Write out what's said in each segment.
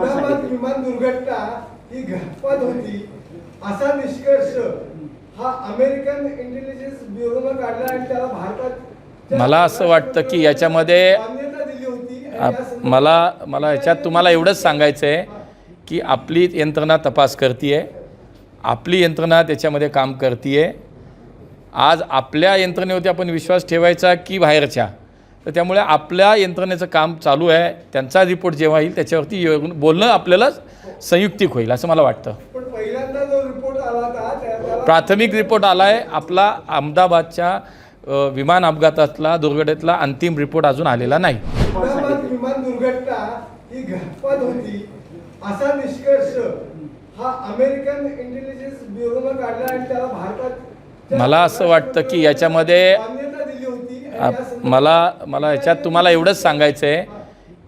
विमान दुर्घटना ही होती. असा निष्कर्ष हा अमेरिकन इंटेलिजन्स ब्युरोनं काढला आणि त्याला भारतात मला असं वाटतं की याच्यामध्ये मला मला याच्यात तुम्हाला एवढंच सांगायचं आहे की आपली यंत्रणा तपास करते आपली यंत्रणा त्याच्यामध्ये काम करते आज आपल्या यंत्रणेवरती आपण विश्वास ठेवायचा की बाहेरच्या? तर त्यामुळे आपल्या यंत्रणेचं काम चालू आहे. त्यांचा रिपोर्ट जेव्हा येईल त्याच्यावरती बोलणं आपल्याला संयुक्तिक होईल असं मला वाटतं. प्राथमिक रिपोर्ट आला आहे आपला अहमदाबादच्या विमान अपघातातला दुर्घटनेतला अंतिम रिपोर्ट अजून आलेला नाही. विमान दुर्घटना ही होती. असा निष्कर्ष हा अमेरिकन इंटेलिजन्स ब्युरोनं काढला आणि त्याला भारतात मला असं वाटतं की याच्यामध्ये मला मला याच्यात तुम्हाला एवढंच सांगायचं आहे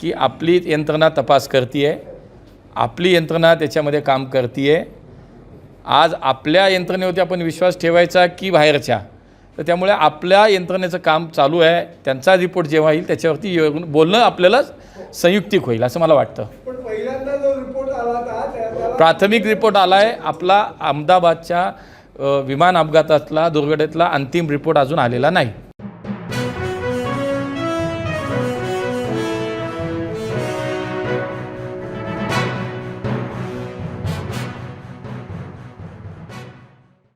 की आपली यंत्रणा तपास करते आपली यंत्रणा त्याच्यामध्ये काम करते आज आपल्या यंत्रणेवरती आपण विश्वास ठेवायचा की बाहेरच्या? तर त्यामुळे आपल्या यंत्रणेचं काम चालू आहे. त्यांचा रिपोर्ट जेव्हा येईल त्याच्यावरती येऊन बोलणं आपल्याला संयुक्तिक होईल असं मला वाटतं. प्राथमिक रिपोर्ट आला आहे आपला अहमदाबादच्या विमान अपघातातला दुर्घटनेतला अंतिम रिपोर्ट अजून आलेला नाही.